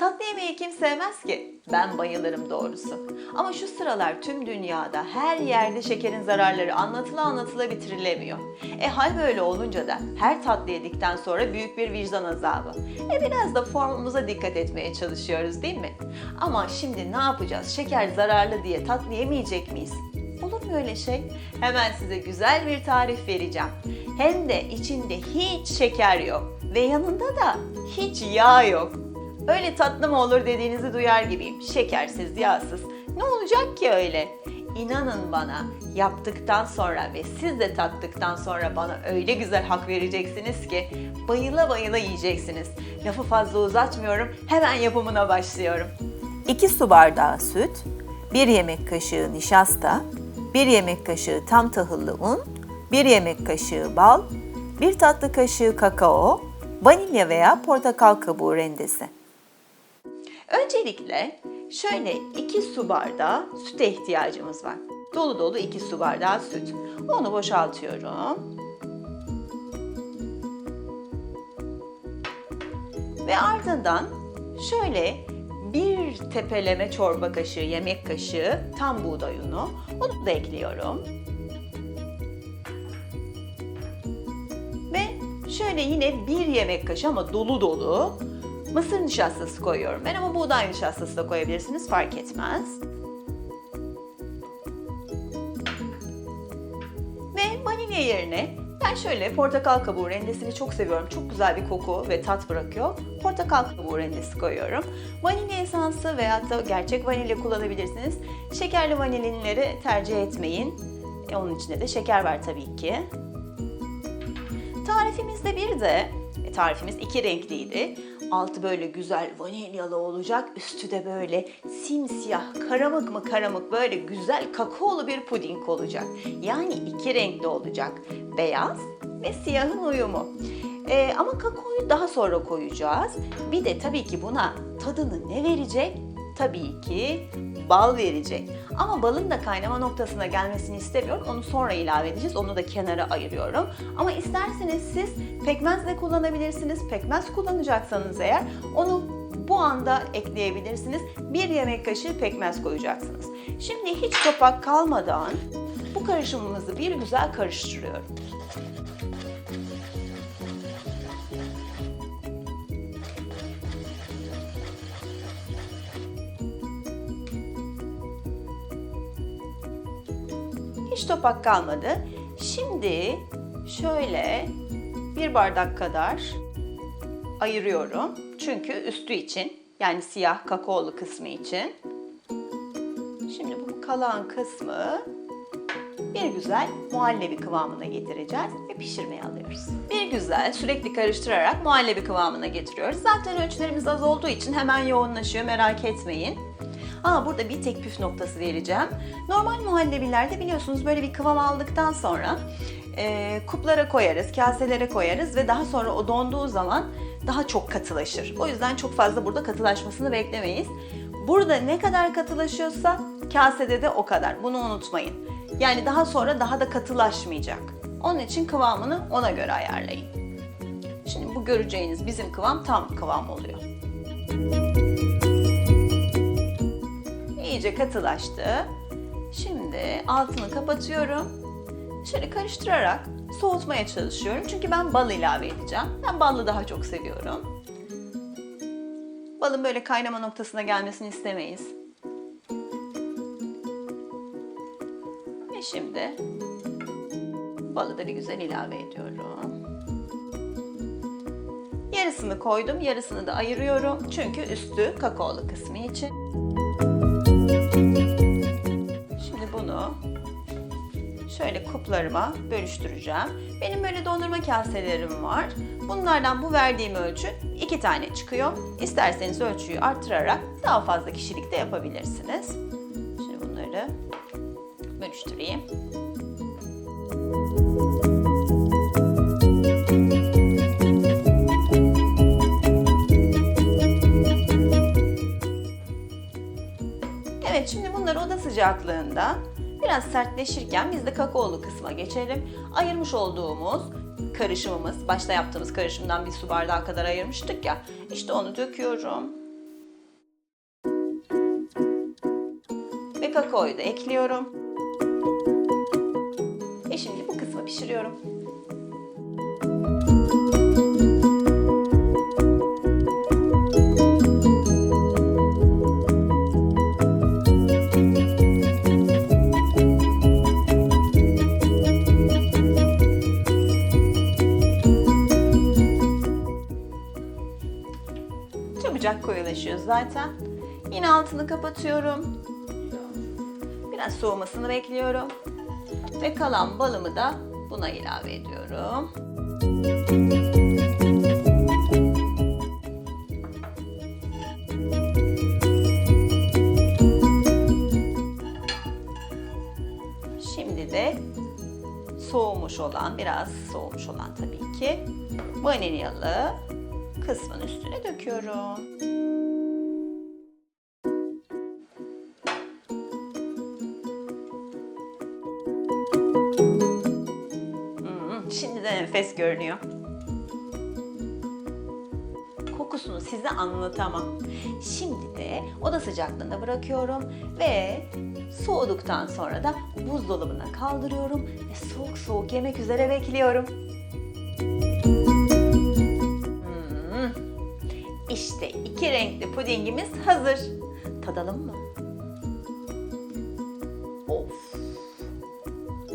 Tatlı yemeği kim sevmez ki? Ben bayılırım doğrusu. Ama şu sıralar tüm dünyada her yerde şekerin zararları anlatıla anlatıla bitirilemiyor. E hal böyle olunca da her tatlı yedikten sonra büyük bir vicdan azabı. E biraz da formumuza dikkat etmeye çalışıyoruz değil mi? Ama şimdi ne yapacağız? Şeker zararlı diye tatlı yemeyecek miyiz? Olur mu öyle şey? Hemen size güzel bir tarif vereceğim. Hem de içinde hiç şeker yok ve yanında da hiç yağ yok. Öyle tatlı mı olur dediğinizi duyar gibiyim. Şekersiz, yağsız. Ne olacak ki öyle? İnanın bana yaptıktan sonra ve siz de tattıktan sonra bana öyle güzel hak vereceksiniz ki bayıla bayıla yiyeceksiniz. Lafı fazla uzatmıyorum. Hemen yapımına başlıyorum. 2 su bardağı süt, 1 yemek kaşığı nişasta, 1 yemek kaşığı tam tahıllı un, 1 yemek kaşığı bal, 1 tatlı kaşığı kakao, vanilya veya portakal kabuğu rendesi. Öncelikle şöyle 2 su bardağı süte ihtiyacımız var. Dolu dolu 2 su bardağı süt. Onu boşaltıyorum. Ve ardından şöyle bir tepeleme çorba kaşığı, yemek kaşığı tam buğday unu. Onu da ekliyorum. Ve şöyle yine bir yemek kaşığı ama dolu dolu mısır nişastası koyuyorum ben ama buğday nişastası da koyabilirsiniz fark etmez. Ve vanilya yerine ben şöyle portakal kabuğu rendesini çok seviyorum. Çok güzel bir koku ve tat bırakıyor. Portakal kabuğu rendesi koyuyorum. Vanilya esansı veya da gerçek vanilya kullanabilirsiniz. Şekerli vanilinleri tercih etmeyin. E, onun içinde de şeker var tabii ki. Tarifimizde bir de, e, tarifimiz iki renkliydi. Altı böyle güzel vanilyalı olacak, üstü de böyle simsiyah, karamık mı karamık böyle güzel kakaolu bir puding olacak. Yani iki renkli olacak. Beyaz ve siyahın uyumu. E, ama kakaoyu daha sonra koyacağız. Bir de tabii ki buna tadını ne verecek? Tabii ki bal verecek. Ama balın da kaynama noktasına gelmesini istemiyorum. Onu sonra ilave edeceğiz. Onu da kenara ayırıyorum. Ama isterseniz siz pekmez de kullanabilirsiniz. Pekmez kullanacaksanız eğer onu bu anda ekleyebilirsiniz. Bir yemek kaşığı pekmez koyacaksınız. Şimdi hiç topak kalmadan bu karışımımızı bir güzel karıştırıyorum. Hiç topak kalmadı. Şimdi şöyle bir bardak kadar ayırıyorum. Çünkü üstü için yani siyah kakaolu kısmı için. Şimdi bu kalan kısmı bir güzel muhallebi kıvamına getireceğiz ve pişirmeye alıyoruz. Bir güzel sürekli karıştırarak muhallebi kıvamına getiriyoruz. Zaten ölçülerimiz az olduğu için hemen yoğunlaşıyor merak etmeyin. Aa burada bir tek püf noktası vereceğim. Normal muhallebilerde biliyorsunuz böyle bir kıvam aldıktan sonra e, kuplara koyarız, kaselere koyarız ve daha sonra o donduğu zaman daha çok katılaşır. O yüzden çok fazla burada katılaşmasını beklemeyiz. Burada ne kadar katılaşıyorsa kasede de o kadar. Bunu unutmayın. Yani daha sonra daha da katılaşmayacak. Onun için kıvamını ona göre ayarlayın. Şimdi bu göreceğiniz bizim kıvam tam kıvam oluyor. İyice katılaştı. Şimdi altını kapatıyorum. Şöyle karıştırarak soğutmaya çalışıyorum. Çünkü ben bal ilave edeceğim. Ben ballı daha çok seviyorum. Balın böyle kaynama noktasına gelmesini istemeyiz. Ve şimdi balı da bir güzel ilave ediyorum. Yarısını koydum, yarısını da ayırıyorum. Çünkü üstü kakaolu kısmı için. Şöyle kuplarıma bölüştüreceğim. Benim böyle dondurma kaselerim var. Bunlardan bu verdiğim ölçü iki tane çıkıyor. İsterseniz ölçüyü arttırarak daha fazla kişilik de yapabilirsiniz. Şimdi bunları bölüştüreyim. Evet şimdi bunlar oda sıcaklığında biraz sertleşirken biz de kakaolu kısma geçelim. Ayırmış olduğumuz karışımımız, başta yaptığımız karışımdan bir su bardağı kadar ayırmıştık ya. İşte onu döküyorum. Ve kakaoyu da ekliyorum. E şimdi bu kısmı pişiriyorum. Koyulaşıyor zaten. Yine altını kapatıyorum. Biraz soğumasını bekliyorum. Ve kalan balımı da buna ilave ediyorum. Şimdi de soğumuş olan, biraz soğumuş olan tabii ki vanilyalı kısmın üstüne döküyorum. Hmm, şimdi de enfes görünüyor. Kokusunu size anlatamam. Şimdi de oda sıcaklığında bırakıyorum ve soğuduktan sonra da buzdolabına kaldırıyorum ve soğuk soğuk yemek üzere bekliyorum. İşte iki renkli pudingimiz hazır. Tadalım mı? Of.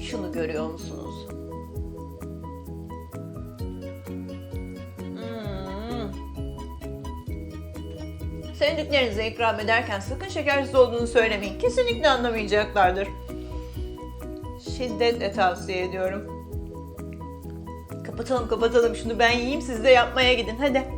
Şunu görüyor musunuz? Hmm. Sevdiklerinize ikram ederken sakın şekersiz olduğunu söylemeyin. Kesinlikle anlamayacaklardır. Şiddetle tavsiye ediyorum. Kapatalım kapatalım şunu ben yiyeyim siz de yapmaya gidin hadi.